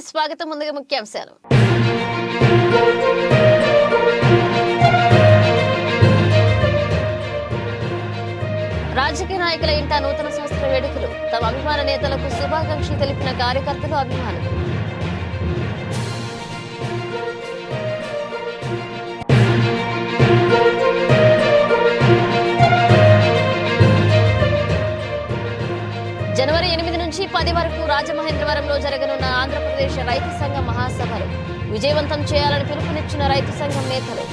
News స్వాగతం. ముందుగా ముఖ్యాంశాలు. రాజకీయ నాయకుల ఇంట నూతన సంవత్సర వేడుకలు. తమ అభిమాన నేతలకు శుభాకాంక్షలు తెలిపిన కార్యకర్తలు అభిమానులు. పది వరకు రాజమహేంద్రవరంలో జరగనున్న ఆంధ్రప్రదేశ్ రైతు సంఘం మహాసభలు. విజయవంతం చేయాలని పిలుపునిచ్చిన రైతు సంఘం నేతలు.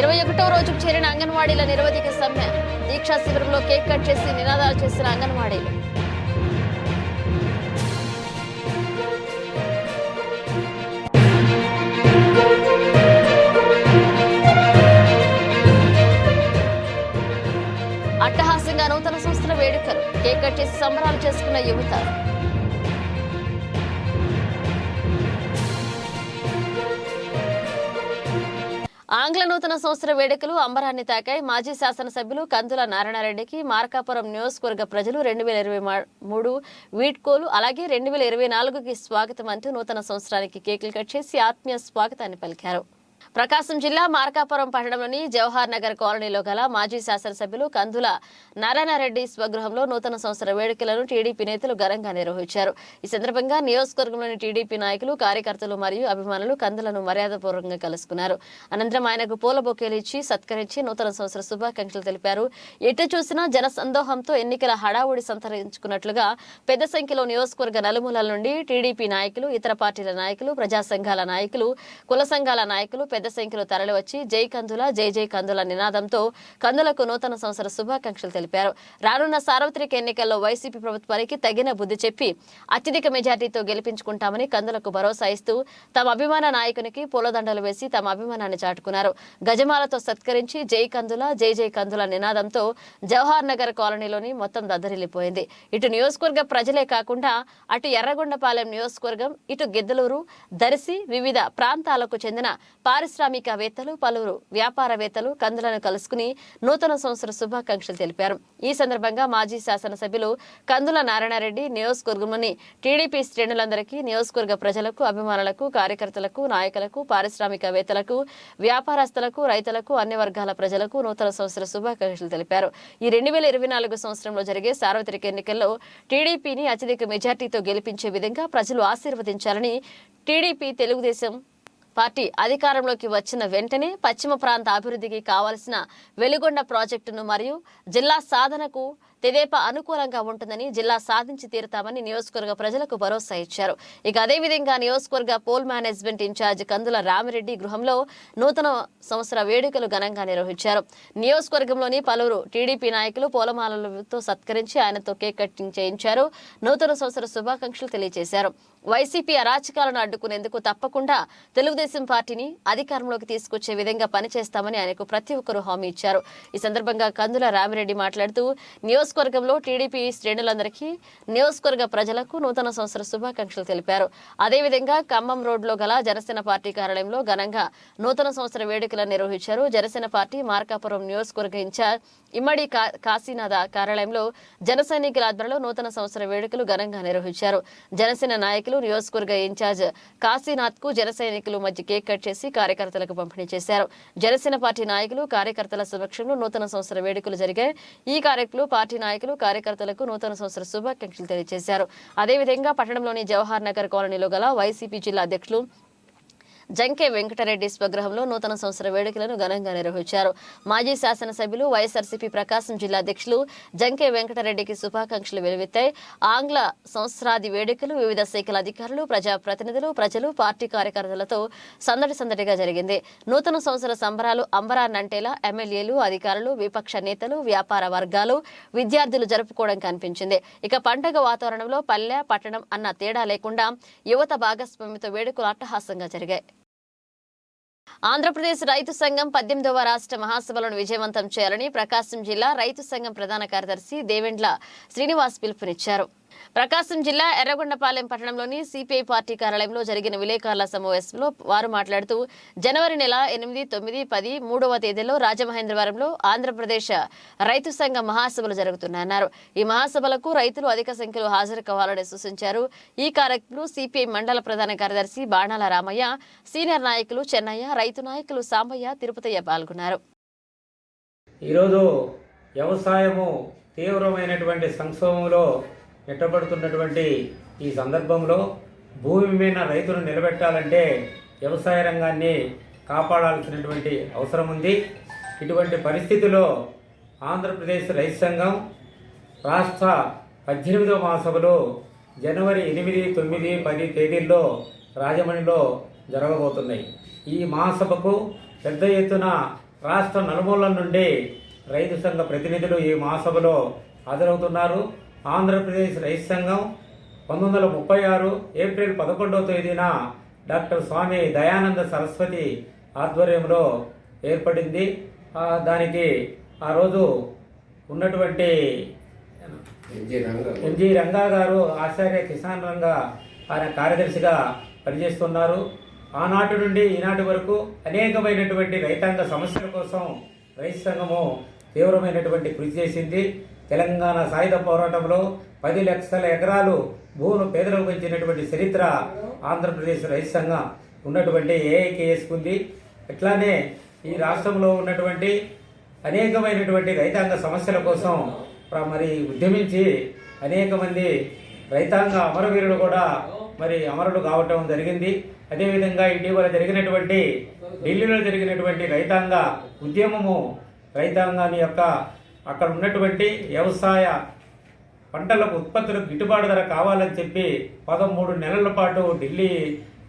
ఇరవై ఒకటో రోజుకు చేరిన అంగన్వాడీల నిరవధిక సమ్మె. దీక్షా శిబిరంలో కేక్ కట్ చేసి నినాదాలు చేసిన అంగన్వాడీలు. అట్టహాసంగా నూతన సంవత్సర వేడుకలు కేక్ కట్ చేసి సంబరాలు చేసుకున్న యువత. ఆంగ్ల నూతన సంవత్సర వేడుకలు అంబరాన్ని తాకాయి. మాజీ శాసనసభ్యులు కందుల నారాయణరెడ్డికి మార్కాపురం నియోజకవర్గ ప్రజలు రెండు వేల ఇరవై మూడు వీడ్కోలు అలాగే రెండు వేల ఇరవై నాలుగుకి స్వాగతం అంటూ నూతన సంవత్సరానికి కేకులు కట్ చేసి ఆత్మీయ స్వాగతాన్ని పలికారు. ప్రకాశం జిల్లా మార్కాపురం పట్టణంలోని జవహర్ నగర్ కాలనీలో గల మాజీ శాసనసభ్యులు కందుల నారాయణరెడ్డి స్వగృహంలో నూతన సంవత్సర వేడుకలను టీడీపీ నేతలు ఘనంగా నిర్వహించారు. ఈ సందర్భంగా నియోజకవర్గంలోని టీడీపీ నాయకులు కార్యకర్తలు మరియు అభిమానులు కందులను మర్యాదపూర్వకంగా కలుసుకున్నారు. అనంతరం ఆయనకు పూల బొకేలు ఇచ్చి సత్కరించి నూతన సంవత్సర శుభాకాంక్షలు తెలిపారు. ఎటు చూసినా జన సందోహంతో ఎన్నికల హడావుడి సంతరించుకున్నట్లుగా పెద్ద సంఖ్యలో నియోజకవర్గ నలుమూలల నుండి టీడీపీ నాయకులు ఇతర పార్టీల నాయకులు ప్రజా సంఘాల నాయకులు కుల సంఘాల నాయకులు పెద్ద సంఖ్యలో తరలివచ్చి జై కందుల జై జై కందుల నినాదంతో కందులకు నూతన సంవత్సర శుభాకాంక్షలు తెలిపారు. రానున్న సార్వత్రిక ఎన్నికల్లో వైసీపీ ప్రభుత్వానికి తగిన బుద్ధి చెప్పి అత్యధిక మెజార్టీతో గెలిపించుకుంటామని కందులకు భరోసా ఇస్తూ తమ అభిమాన నాయకునికి పూలదండలు వేసి తమ అభిమానాన్ని చాటుకున్నారు. గజమాలతో సత్కరించి జై కందుల జై జై కందుల నినాదంతో జవహర్ నగర్ కాలనీలోని మొత్తం దద్దరిల్లిపోయింది. ఇటు నియోజకవర్గ ప్రజలే కాకుండా అటు ఎర్రగొండపాలెం నియోజకవర్గం ఇటు గిద్దలూరు దర్శి వివిధ ప్రాంతాలకు చెందిన పారిశ్రామికవేత్తలు పలువురు వ్యాపారవేత్తలు కందులను కలుసుకుని నూతన సంవత్సర శుభాకాంక్షలు తెలిపారు. ఈ సందర్భంగా మాజీ శాసనసభ్యులు కందుల నారాయణరెడ్డి నియోజకవర్గంలోని టీడీపీ శ్రేణులందరికీ నియోజకవర్గ ప్రజలకు అభిమానులకు కార్యకర్తలకు నాయకులకు పారిశ్రామికవేత్తలకు వ్యాపారస్తులకు రైతులకు అన్ని వర్గాల ప్రజలకు నూతన సంవత్సర శుభాకాంక్షలు తెలిపారు. ఈ రెండు వేల ఇరవై నాలుగు సంవత్సరంలో జరిగే సార్వత్రిక ఎన్నికల్లో టీడీపీని అత్యధిక మెజార్టీతో గెలిపించే విధంగా ప్రజలు ఆశీర్వదించాలని టీడీపీ తెలుగుదేశం పార్టీ అధికారంలోకి వచ్చిన వెంటనే పశ్చిమ ప్రాంత అభివృద్ధికి కావలసిన వెలుగొండ ప్రాజెక్టును మరియు జిల్లా సాధనకు తెదేపా అనుకూలంగా ఉంటుందని జిల్లా సాధించి తీరుతామని నియోజకవర్గ ప్రజలకు భరోసా ఇచ్చారు. ఇక అదేవిధంగా నియోజకవర్గ poll management incharge Kandula Ramireddy గృహంలో నూతన సంవత్సర వేడుకలు ఘనంగా నిర్వహించారు. నియోజకవర్గంలోని పలువురు టీడీపీ నాయకులు పూలమాలలతో సత్కరించి ఆయనతో కేక్ కట్టింగ్ చేయించారు. నూతన సంవత్సర శుభాకాంక్షలు తెలియజేశారు. వైసీపీ అరాచకాలను అడ్డుకునేందుకు తప్పకుండా తెలుగుదేశం పార్టీని అధికారంలోకి తీసుకొచ్చే విధంగా పనిచేస్తామని ఆయనకు ప్రతి ఒక్కరూ హామీ ఇచ్చారు. ఈ సందర్భంగా కందుల రామిరెడ్డి మాట్లాడుతూ నియోజకవర్గంలో టీడీపీ శ్రేణులందరికీ నియోజకవర్గ ప్రజలకు నూతన సంవత్సర శుభాకాంక్షలు తెలిపారు. అదేవిధంగా ఖమ్మం రోడ్లో గల జనసేన పార్టీ కార్యాలయంలో ఘనంగా నూతన సంవత్సర వేడుకలను నిర్వహించారు. జనసేన పార్టీ మార్కాపురం నియోజకవర్గ ఇన్ఛార్జ్ ఇమ్మడి కా- కాశీనాథ కార్యాలయంలో జన సైనికుల ఆధ్వర్యంలో నూతన సంవత్సర వేడుకలు ఘనంగా నిర్వహించారు. జనసేన నాయకులు నియోజకవర్గ ఇన్ఛార్జ్ కాశీనాథ్కు జన సైనికులు మధ్య కేక్ కట్ చేసి కార్యకర్తలకు పంపిణీ చేశారు. జనసేన పార్టీ నాయకులు కార్యకర్తల సమక్షంలో నూతన సంవత్సర వేడుకలు జరిగాయి. ఈ కార్యక్రమంలో పార్టీ నాయకులు కార్యకర్తలకు నూతన సంవత్సర శుభాకాంక్షలు తెలియజేశారు. అదేవిధంగా పట్టణంలోని జవహర్ నగర్ కాలనీలో గల వైసీపీ జిల్లా అధ్యక్షులు జంకే వెంకటరెడ్డి స్వగృహంలో నూతన సంవత్సర వేడుకలను ఘనంగా నిర్వహించారు. మాజీ శాసనసభ్యులు వైఎస్ఆర్సీపీ ప్రకాశం జిల్లా అధ్యక్షులు జంకే వెంకటరెడ్డికి శుభాకాంక్షలు వెలువెత్తాయి ఆంగ్ల సంవత్సరాది వేడుకలు వివిధ శాఖల అధికారులు ప్రజాప్రతినిధులు ప్రజలు పార్టీ కార్యకర్తలతో సందడి సందడిగా జరిగింది. నూతన సంవత్సర సంబరాలు అంబరాన్నంటేలా ఎమ్మెల్యేలు అధికారులు విపక్ష నేతలు వ్యాపార వర్గాలు విద్యార్థులు జరుపుకోవడం కనిపించింది. ఇక పండగ వాతావరణంలో పల్లె పట్టణం అన్న తేడా లేకుండా యువత భాగస్వామ్యంతో వేడుకలు అట్టహాసంగా జరిగాయి. ఆంధ్రప్రదేశ్ రైతు సంఘం పద్దెనిమిదవ రాష్ట్ర మహాసభలను విజయవంతం చేయాలని ప్రకాశం జిల్లా రైతు సంఘం ప్రధాన కార్యదర్శి దేవెండ్ల శ్రీనివాస్ పిలుపునిచ్చారు. ప్రకాశం జిల్లా ఎర్రగొండపాలెం పట్టణంలోని సిపిఐ పార్టీ కార్యాలయంలో జరిగిన విలేకరుల సమావేశంలో వారు మాట్లాడుతూ జనవరి నెల ఎనిమిది తొమ్మిది పది మూడవ తేదీలో రాజమహేంద్రవరంలో ఆంధ్రప్రదేశ్ రైతు సంఘ మహాసభలు జరుగుతున్నాయన్నారు ఈ మహాసభలకు రైతులు అధిక సంఖ్యలో హాజరు కావాలని సూచించారు. ఈ కార్యక్రమంలో సిపిఐ మండల ప్రధాన కార్యదర్శి బాణాల రామయ్య సీనియర్ నాయకులు చెన్నయ్య రైతు నాయకులు సాంబయ్య తిరుపతయ్య పాల్గొన్నారు. ఈరోజు వ్యవసాయము తీవ్రమైనటువంటి సంక్షోభంలో నెట్టబడుతున్నటువంటి ఈ సందర్భంలో భూమి మీద రైతును నిలబెట్టాలంటే వ్యవసాయ రంగాన్ని కాపాడాల్సినటువంటి అవసరం ఉంది. ఇటువంటి పరిస్థితిలో ఆంధ్రప్రదేశ్ రైతు సంఘం రాష్ట్ర పద్దెనిమిదవ మహాసభలో జనవరి ఎనిమిది తొమ్మిది పది తేదీల్లో రాజమండ్రిలో జరగబోతున్నాయి. ఈ మహాసభకు పెద్ద ఎత్తున రాష్ట్ర నలుమూలల నుండి రైతు సంఘ ప్రతినిధులు ఈ మహాసభలో హాజరవుతున్నారు. ఆంధ్రప్రదేశ్ రైతు సంఘం పంతొమ్మిది వందల ముప్పై ఆరు ఏప్రిల్ పదకొండవ తేదీన డాక్టర్ స్వామి దయానంద సరస్వతి ఆధ్వర్యంలో ఏర్పడింది. దానికి ఆ రోజు ఉన్నటువంటి ఎంజి రంగా గారు ఆచార్య కిసాన్ రంగా ఆయన కార్యదర్శిగా పనిచేస్తున్నారు. ఆనాటి నుండి ఈనాటి వరకు అనేకమైనటువంటి రైతాంగ సమస్యల కోసం రైతు సంఘము తీవ్రమైనటువంటి కృషి చేసింది. తెలంగాణ సాయుధ పోరాటంలో పది లక్షల ఎకరాలు భూములు పేదలకు పెంచినటువంటి చరిత్ర ఆంధ్రప్రదేశ్ రైతు సంఘం ఉన్నటువంటి ఏఐకేఎస్కి ఉంది. ఇట్లానే ఈ రాష్ట్రంలో ఉన్నటువంటి అనేకమైనటువంటి రైతాంగ సమస్యల కోసం మరి ఉద్యమించి అనేక మంది రైతాంగ అమరవీరులు కూడా మరి అమరులు కావటం జరిగింది. అదేవిధంగా ఇటీవల జరిగినటువంటి ఢిల్లీలో జరిగినటువంటి రైతాంగ ఉద్యమము రైతాంగాన్ని యొక్క అక్కడ ఉన్నటువంటి వ్యవసాయ పంటలకు ఉత్పత్తులకు గిట్టుబాటు ధర కావాలని చెప్పి పదమూడు నెలల పాటు ఢిల్లీ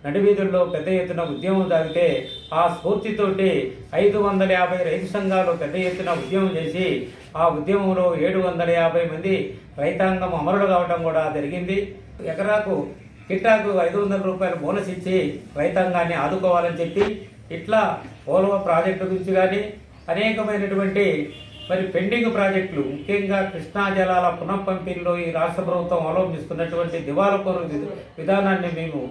నడివీధుల్లో పెద్ద ఎత్తున ఉద్యమం దాగితే ఆ స్ఫూర్తితోటి ఐదు వందల యాభై రైతు సంఘాలు పెద్ద ఎత్తున ఉద్యమం చేసి ఆ ఉద్యమంలో ఏడు వందల యాభై మంది రైతాంగం అమరులు కావడం కూడా జరిగింది. ఎకరాకు కిట్టాకు ఐదు వందల రూపాయలు బోనస్ ఇచ్చి రైతాంగాన్ని ఆదుకోవాలని చెప్పి ఇట్లా పోలవ ప్రాజెక్టు గురించి కానీ అనేకమైనటువంటి మరి పెండింగ్ ప్రాజెక్టులు ముఖ్యంగా కృష్ణా జలాల పునఃపంపిణీలో ఈ రాష్ట్ర ప్రభుత్వం అవలంబిస్తున్నటువంటి దివాలకోరు కోరు విధానాన్ని మేము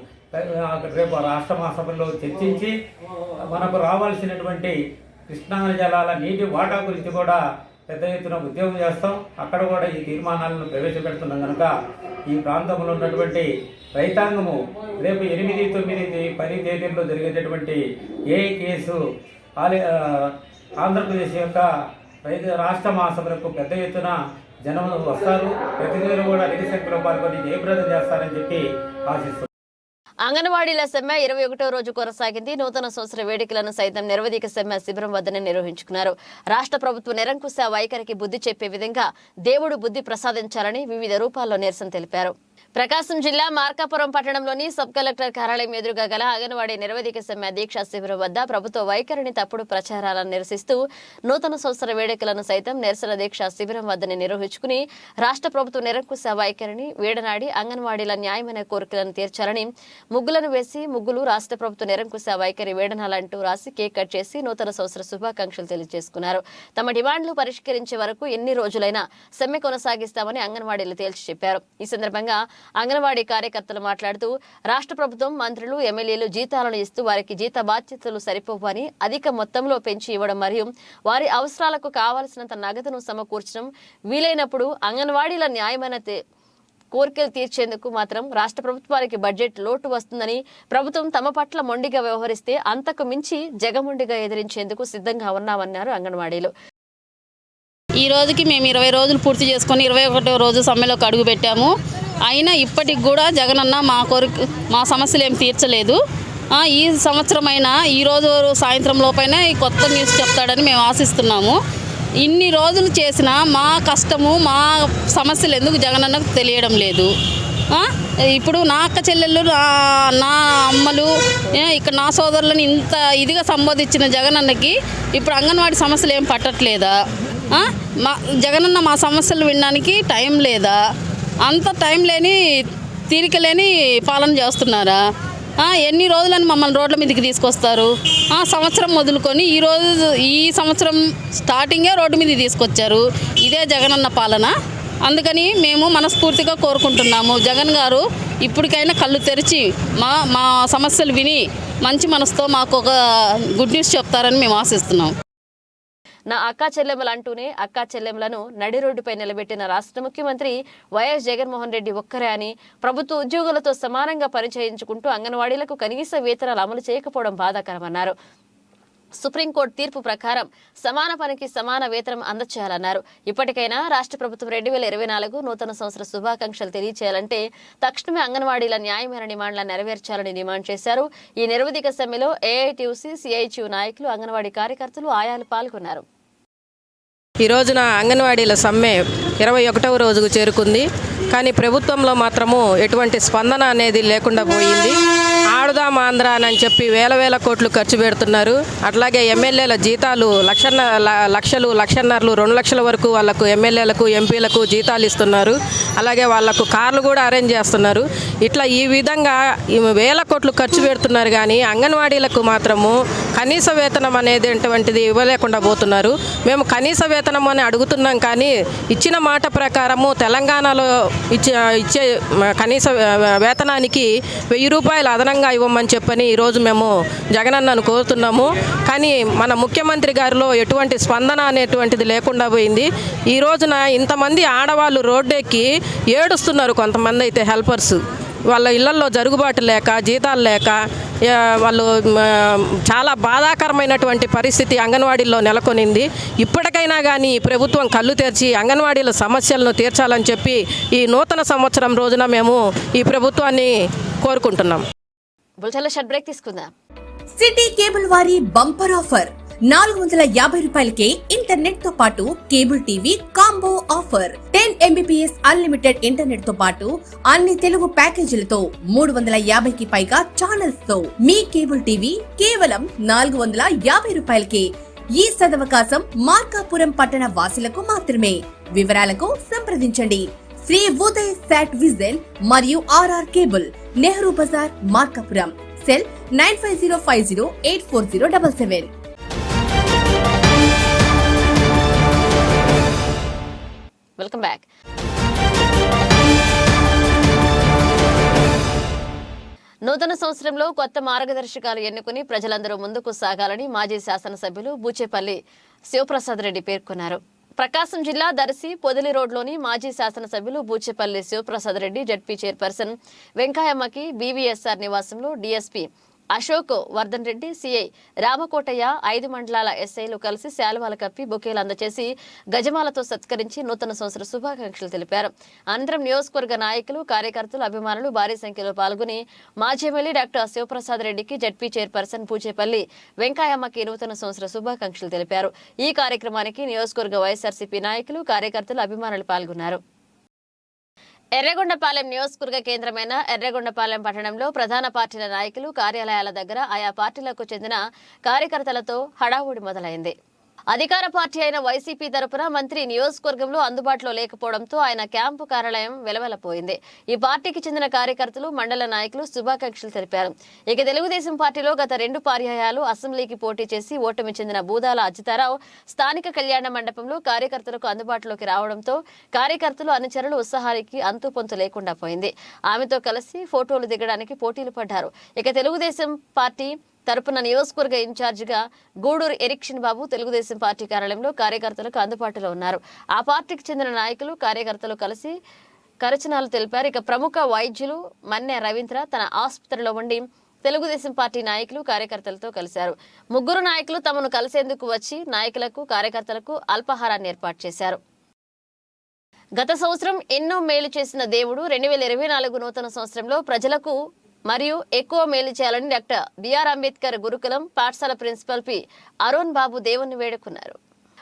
రేపు రాష్ట్ర మహాసభలో చర్చించి మనకు రావాల్సినటువంటి కృష్ణా జలాల నీటి వాటా గురించి కూడా పెద్ద ఎత్తున ఉద్యోగం చేస్తాం. అక్కడ కూడా ఈ తీర్మానాలను ప్రవేశపెడుతున్నాం కనుక ఈ ప్రాంతంలో ఉన్నటువంటి రైతాంగము రేపు ఎనిమిది తొమ్మిది పది తేదీల్లో జరిగేటటువంటి ఏ కేసు ఆంధ్రప్రదేశ్ యొక్క పైగా రాష్ట్ర మహాసభలకు పెద్ద ఎత్తున జనం వస్తారు. ప్రతినిధులు కూడా అధిక సంఖ్యలో పాల్గొని జయప్రదం చేస్తారని చెప్పి ఆశిస్తున్నారు అంగన్వాడీల సమ్మె ఇరవై ఒకటో రోజు కొనసాగింది. నూతన సంవత్సర వేడుకలను సైతం నిరవధిక సమ్మె శిబిరం వద్దనే నిర్వహించుకున్నారు. రాష్ట్ర ప్రభుత్వ నిరంకుశ వైఖరికి బుద్ధి చెప్పే విధంగా దేవుడు బుద్ధి ప్రసాదించాలని వివిధ రూపాల్లో నిరసన తెలిపారు. ప్రకాశం జిల్లా మార్కాపురం పట్టణంలోని సబ్ కలెక్టర్ కార్యాలయం ఎదురుగా గల అంగన్వాడీ నిరవధిక సమ్మె దీక్షా శిబిరం వద్ద ప్రభుత్వ వైఖరిని తప్పుడు ప్రచారాలను నిరసిస్తూ నూతన సంవత్సర వేడుకలను సైతం నిరసన దీక్షా శిబిరం వద్దనే నిర్వహించుకుని రాష్ట్ర ప్రభుత్వ నిరంకుశ వైఖరిని వీడనాడి అంగన్వాడీల న్యాయమైన కోరికలను తీర్చాలని ముగ్గులను వేసి ముగ్గులు రాష్ట్ర ప్రభుత్వ నిరంకుశ వైఖరి వేడనాలంటూ రాసి కేక్ కట్ చేసి నూతన సంవత్సర శుభాకాంక్షలు తెలియజేసుకున్నారు. తమ డిమాండ్లు పరిష్కరించే వరకు ఎన్ని రోజులైనా సమ్మె కొనసాగిస్తామని అంగన్వాడీలు తేల్చి చెప్పారు. ఈ సందర్భంగా అంగన్వాడీ కార్యకర్తలు మాట్లాడుతూ రాష్ట్ర ప్రభుత్వం మంత్రులు ఎమ్మెల్యేలు జీతాలను ఇస్తూ వారికి జీత బాధ్యతలు సరిపోవని అధిక మొత్తంలో పెంచి ఇవ్వడం మరియు వారి అవసరాలకు కావాల్సినంత నగదును సమకూర్చడం వీలైనప్పుడు అంగన్వాడీల న్యాయమైన కోరికలు తీర్చేందుకు మాత్రం రాష్ట్ర ప్రభుత్వానికి బడ్జెట్ లోటు వస్తుందని ప్రభుత్వం తమ పట్ల మొండిగా వ్యవహరిస్తే అంతకు మించి జగమొండిగా ఎదిరించేందుకు సిద్ధంగా ఉన్నామన్నారు అంగన్వాడీలు. ఈ రోజుకి మేము ఇరవై రోజులు పూర్తి చేసుకొని ఇరవై ఒకటో రోజు సమ్మెలోకి అడుగు పెట్టాము. అయినా ఇప్పటికి కూడా జగనన్న మా కోరిక మా సమస్యలు ఏం తీర్చలేదు. ఈ సంవత్సరమైన ఈరోజు ఈ రోజు సాయంత్రం లోపైన ఈ కొత్త న్యూస్ చెప్తాడని మేము ఆశిస్తున్నాము. ఇన్ని రోజులు చేసినా మా కష్టము మా సమస్యలు ఎందుకు జగనన్నకు తెలియడం లేదు. ఇప్పుడు నా అక్క చెల్లెళ్ళు నా నా అమ్మలు ఇక్కడ నా సోదరులను ఇంత ఇదిగా సంబోధించిన జగనన్నకి ఇప్పుడు అంగన్వాడీ సమస్యలు ఏం పట్టట్లేదా? మా జగనన్న మా సమస్యలు వినడానికి టైం లేదా? అంత టైం లేని తీరిక లేని పాలన చేస్తున్నారా? ఎన్ని రోజులని మమ్మల్ని రోడ్ల మీదకి తీసుకొస్తారు? ఆ, సంవత్సరం మొదలుకొని ఈ రోజు ఈ సంవత్సరం స్టార్టింగే రోడ్డు మీద తీసుకొచ్చారు. ఇదే జగనన్న పాలన. అందుకని మేము మనస్ఫూర్తిగా కోరుకుంటున్నాము. జగన్ గారు ఇప్పటికైనా కళ్ళు తెరిచి మా మా సమస్యలు విని మంచి మనసుతో మాకు ఒక గుడ్ న్యూస్ చెప్తారని మేము ఆశిస్తున్నాం. నా అక్క చెల్లెమ్మలు అంటూనే అక్కా చెల్లెమ్మలను నడి రోడ్డుపై నిలబెట్టిన రాష్ట్ర ముఖ్యమంత్రి వైఎస్ జగన్మోహన్ రెడ్డి ఒక్కరే అని ప్రభుత్వ ఉద్యోగులతో సమానంగా పనిచేయించుకుంటూ అంగన్వాడీలకు కనీస వేతనాలు అమలు చేయకపోవడం బాధాకరమన్నారు. సుప్రీంకోర్టు తీర్పు ప్రకారం సమాన పనికి సమాన వేతనం అందచేయాలన్నారు. ఇప్పటికైనా రాష్ట్ర ప్రభుత్వం రెండు వేల ఇరవై నాలుగు నూతన సంవత్సర శుభాకాంక్షలు తెలియచేయాలంటే తక్షణమే అంగన్వాడీల న్యాయమైన డిమాండ్లను నెరవేర్చాలని డిమాండ్ చేశారు. ఈ నిరవధిక సమ్మెలో ఏఐటీయూసీ సిఐటియు నాయకులు అంగన్వాడీ కార్యకర్తలు ఆయాలు పాల్గొన్నారు. ఈ రోజున అంగన్వాడీల సమ్మె ఇరవై ఒకటవ రోజుకు చేరుకుంది. కానీ ప్రభుత్వంలో మాత్రము ఎటువంటి స్పందన అనేది లేకుండా పోయింది. కాపాడుదాం ఆంధ్ర అని చెప్పి వేల వేల కోట్లు ఖర్చు పెడుతున్నారు. అట్లాగే ఎమ్మెల్యేల జీతాలు లక్షన్న లక్షలు లక్షన్నరలు రెండు లక్షల వరకు వాళ్ళకు ఎమ్మెల్యేలకు ఎంపీలకు జీతాలు ఇస్తున్నారు. అలాగే వాళ్ళకు కార్లు కూడా అరేంజ్ చేస్తున్నారు. ఇట్లా ఈ విధంగా వేల కోట్లు ఖర్చు పెడుతున్నారు కానీ అంగన్వాడీలకు మాత్రము కనీస వేతనం అనేది అటువంటిది ఇవ్వలేకుండా పోతున్నారు. మేము కనీస వేతనం అని అడుగుతున్నాం కానీ ఇచ్చిన మాట ప్రకారము తెలంగాణలో ఇచ్చే ఇచ్చే కనీస వేతనానికి వెయ్యి రూపాయలు అదనంగా ఇవ్వమని చెప్పని ఈరోజు మేము జగనన్నను కోరుతున్నాము. కానీ మన ముఖ్యమంత్రి గారిలో ఎటువంటి స్పందన అనేటువంటిది లేకుండా పోయింది. ఈ రోజున ఇంతమంది ఆడవాళ్ళు రోడ్డెక్కి ఏడుస్తున్నారు కొంతమంది అయితే హెల్పర్స్. వాళ్ళ ఇళ్ళలో జరుగుబాటు లేక జీతాలు లేక వాళ్ళు చాలా బాధాకరమైనటువంటి పరిస్థితి అంగన్వాడీల్లో నెలకొనింది. ఇప్పటికైనా కానీ ఈ ప్రభుత్వం కళ్ళు తెరిచి అంగన్వాడీల సమస్యలను తీర్చాలని చెప్పి ఈ నూతన సంవత్సరం రోజున మేము ఈ ప్రభుత్వాన్ని కోరుకుంటున్నాం. బుల్టన్లో షర్ట్ బ్రేక్ తీసుకుందాం? సిటీ కేబుల్ వారి బంపర్ ఆఫర్. నాలుగు వందల యాభై రూపాయలకే ఇంటర్నెట్తో పాటు cable TV combo offer. Ten Mbps unlimited ఇంటర్నెట్తో పాటు అన్ని తెలుగు ప్యాకేజీలతో మూడు వందల యాభైకి పైగా ఛానల్స్తో మీ కేబుల్ టీవీ కేవలం నాలుగు వందల యాభై రూపాయలకే. ఈ సదవకాశం మార్కాపురం పట్టణ వాసులకు మాత్రమే. వివరాలకు సంప్రదించండి. శ్రీ ఉదయ్ సాట్ విజన్ మరియు RR cable Nehru Bazar Markapuram. Cell nine five zero five zero eight four zero double seven. Welcome back నూతన సంవత్సరంలో కొత్త మార్గదర్శకాలు ఎన్నుకుని ప్రజలందరూ ముందుకు సాగాలని మాజీ శాసనసభ్యులు బూచేపల్లి శివప్రసాద్ రెడ్డి పేర్కొన్నారు. ప్రకాశం జిల్లా దర్శి పొదిలి రోడ్లోని మాజీ శాసనసభ్యులు బూచేపల్లి శివప్రసాద్ రెడ్డి జడ్పీ చైర్పర్సన్. వెంకయ్యమ్మకి బీవీఎస్ఆర్ నివాసంలో డీఎస్పీ అశోక్ వర్ధన్ రెడ్డి సిఐ రామకోటయ్య ఐదు మండలాల ఎస్ఐలు కలిసి శాలువాలు కప్పి బొకేలు అందజేసి గజమాలతో సత్కరించి నూతన సంవత్సర శుభాకాంక్షలు తెలిపారు. అనంతరం నియోజకవర్గ నాయకులు కార్యకర్తలు అభిమానులు భారీ సంఖ్యలో పాల్గొని మాజీ ఎమ్మెల్యే డాక్టర్ శివప్రసాద్ రెడ్డికి జడ్పీ చైర్పర్సన్ పూచేపల్లి వెంకాయమ్మకి నూతన సంవత్సర శుభాకాంక్షలు తెలిపారు. ఈ కార్యక్రమానికి నియోజకవర్గ వైఎస్ఆర్సీపీ నాయకులు కార్యకర్తలు అభిమానులు పాల్గొన్నారు. ఎర్రగొండపాలెం నియోజకవర్గ కేంద్రమైన ఎర్రగొండపాలెం పట్టణంలో ప్రధాన పార్టీల నాయకులు కార్యాలయాల దగ్గర ఆయా పార్టీలకు చెందిన కార్యకర్తలతో హడావుడి మొదలైంది. అధికార పార్టీ అయిన వైసీపీ తరపున మంత్రి నియోజకవర్గంలో అందుబాటులో లేకపోవడంతో ఆయన క్యాంపు కార్యాలయం వెలవెలపోయింది. ఈ పార్టీకి చెందిన కార్యకర్తలు మండల నాయకులు శుభాకాంక్షలు తెలిపారు. ఇక తెలుగుదేశం పార్టీలో గత రెండు పర్యాయాలు అసెంబ్లీకి పోటీ చేసి ఓటమి చెందిన బూదాల అజితారావు స్థానిక కళ్యాణ మండపంలో కార్యకర్తలకు అందుబాటులోకి రావడంతో కార్యకర్తలు అనుచరులు ఉత్సాహానికి అంతుపొంతు లేకుండా పోయింది. ఆమెతో కలిసి ఫోటోలు దిగడానికి పోటీలు పడ్డారు. ఇక తెలుగుదేశం పార్టీ తరపున నియోజకవర్గ ఇన్ఛార్జిగా గూడూరు ఎరిక్షన్ బాబు తెలుగుదేశం పార్టీ కార్యాలయంలో కార్యకర్తలకు అందుబాటులో ఉన్నారు. ఆ పార్టీకి చెందిన నాయకులు కార్యకర్తలు కలిసి కరచనాలు తెలిపారు. ఇక ప్రముఖ వైద్యులు మన్నె రవీంద్ర తన ఆసుపత్రిలో ఉండి తెలుగుదేశం పార్టీ నాయకులు కార్యకర్తలతో కలిశారు. ముగ్గురు నాయకులు తమను కలిసేందుకు వచ్చి నాయకులకు కార్యకర్తలకు అల్పాహారాన్ని ఏర్పాటు చేశారు. గత సంవత్సరం ఎన్నో మేలు చేసిన దేవుడు రెండు వేల ఇరవై నాలుగు నూతన సంవత్సరంలో ప్రజలకు మరియు ఎక్కువ మేలు చేయాలని డాక్టర్ బిఆర్ అంబేద్కర్ గురుకులం పాఠశాల ప్రిన్సిపల్ పి అరుణ్ బాబు దేవుణ్ణి వేడుకున్నారు.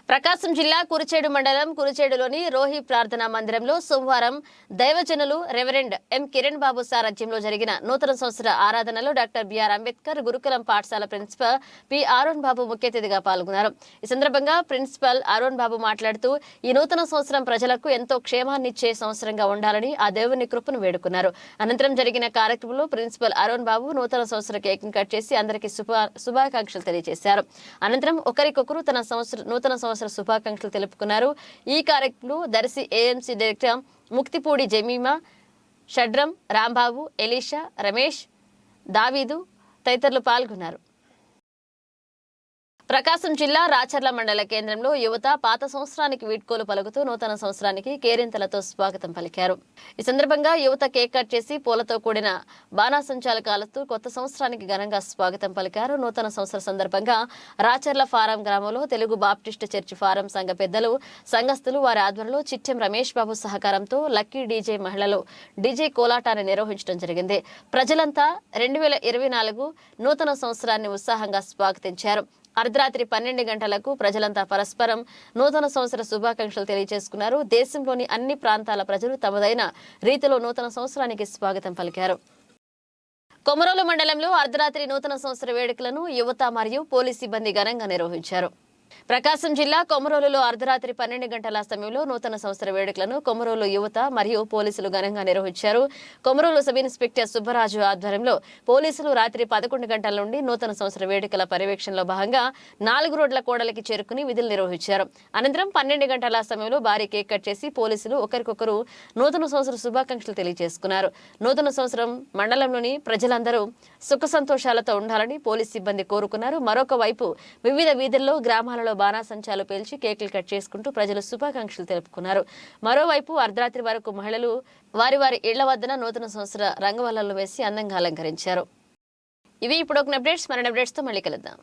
ప్రకాశం జిల్లా కురిచేడు మండలం కురిచేడులోని రోహి ప్రార్థనా మందిరంలో సోమవారం దైవజనులు రెవరెండ్ ఎం కిరణ్ బాబు సారథ్యంలో జరిగిన నూతన సంవత్సర ఆరాధనలో డాక్టర్ బిఆర్ అంబేద్కర్ గురుకులం పాఠశాల ప్రిన్సిపల్ పి అరుణ్ బాబు ముఖ్య అతిథిగా పాల్గొన్నారు. ఈ సందర్భంగా ప్రిన్సిపల్ అరుణ్ బాబు మాట్లాడుతూ ఈ నూతన సంవత్సరం ప్రజలకు ఎంతో క్షేమాన్నిచ్చే సంవత్సరంగా ఉండాలని ఆ దేవుని కృపను వేడుకున్నారు. అనంతరం జరిగిన కార్యక్రమంలో ప్రిన్సిపల్ అరుణ్ బాబు నూతన సంవత్సర కేకింగ్ కట్ చేసి అందరికీ శుభాకాంక్షలు తెలియజేశారు. అనంతరం ఒకరికొకరు తన సంవత్సర నూతన సంవత్సరం సంవత్సర శుభాకాంక్షలు తెలుపుకున్నారు. ఈ కార్యక్రమంలో Darsi AMC director Muktipudi Jemima Shadram Rambabu Elisha Ramesh Daveedu తదితరులు పాల్గొన్నారు. ప్రకాశం జిల్లా రాచర్ల మండల కేంద్రంలో యువత పాత సంవత్సరానికి వీడ్కోలు పలుకుతూ నూతన సంవత్సరానికి కేరింతలతో స్వాగతం పలికారు. ఈ సందర్భంగా యువత కేక్ కట్ చేసి పూలతో కూడిన బాణాసంచాలు కాలుస్తూ కొత్త సంవత్సరానికి ఘనంగా స్వాగతం పలికారు. నూతన సంవత్సర సందర్భంగా రాచర్ల ఫారం గ్రామంలో తెలుగు బాప్టిస్ట్ చర్చి ఫారం సంఘ పెద్దలు సంఘస్థులు వారి ఆధ్వర్యంలో చిట్టెం రమేష్ బాబు సహకారంతో లక్కీ డీజే మహిళలు డీజే కోలాటాన్ని నిర్వహించడం జరిగింది. ప్రజలంతా రెండు వేల ఇరవై నాలుగు నూతన సంవత్సరాన్ని ఉత్సాహంగా స్వాగతించారు. అర్ధరాత్రి పన్నెండు గంటలకు ప్రజలంతా పరస్పరం నూతన సంవత్సర శుభాకాంక్షలు తెలియజేసుకున్నారు. దేశంలోని అన్ని ప్రాంతాల ప్రజలు తమదైన రీతిలో నూతన సంవత్సరానికి స్వాగతం పలికారు. కొమరోలు మండలంలో అర్ధరాత్రి నూతన సంవత్సర వేడుకలను యువత మరియు పోలీస్ సిబ్బంది ఘనంగా నిర్వహించారు. ప్రకాశం జిల్లా కొమరోలులో అర్ధరాత్రి పన్నెండు గంటల సమయంలో నూతన సంవత్సర వేడుకలను కొమరోలు యువత మరియు పోలీసులు ఘనంగా నిర్వహించారు. కొమరోలు సబ్ ఇన్స్పెక్టర్ సుబ్బరాజు ఆధ్వర్యంలో పోలీసులు రాత్రి పదకొండు గంటల నుండి నూతన సంవత్సర వేడుకల పర్యవేక్షణలో భాగంగా నాలుగు రోడ్ల కోడలికి చేరుకుని విధులు నిర్వహించారు. అనంతరం పన్నెండు గంటల సమయంలో భారీ కేక్ కట్ చేసి పోలీసులు ఒకరికొకరు నూతన సంవత్సర శుభాకాంక్షలు తెలియజేసుకున్నారు. నూతన సంవత్సరం మండలంలోని ప్రజలందరూ సుఖ సంతోషాలతో ఉండాలని పోలీస్ సిబ్బంది కోరుకున్నారు. మరొక వైపు వివిధ వీధుల్లో ఉత్సవాలలో బాణాసంచాలు పేల్చి కేకులు కట్ చేసుకుంటూ ప్రజలు శుభాకాంక్షలు తెలుపుకున్నారు. మరోవైపు అర్ధరాత్రి వరకు మహిళలు వారి వారి ఇళ్ళ వద్దన నూతన సంవత్సర రంగవల్లలు వేసి అందంగా అలంకరించారు. ఇవి ఇప్పుడు ఒక అప్డేట్స్ మరిన్ని అప్డేట్స్తో మళ్ళీ కలుద్దాం.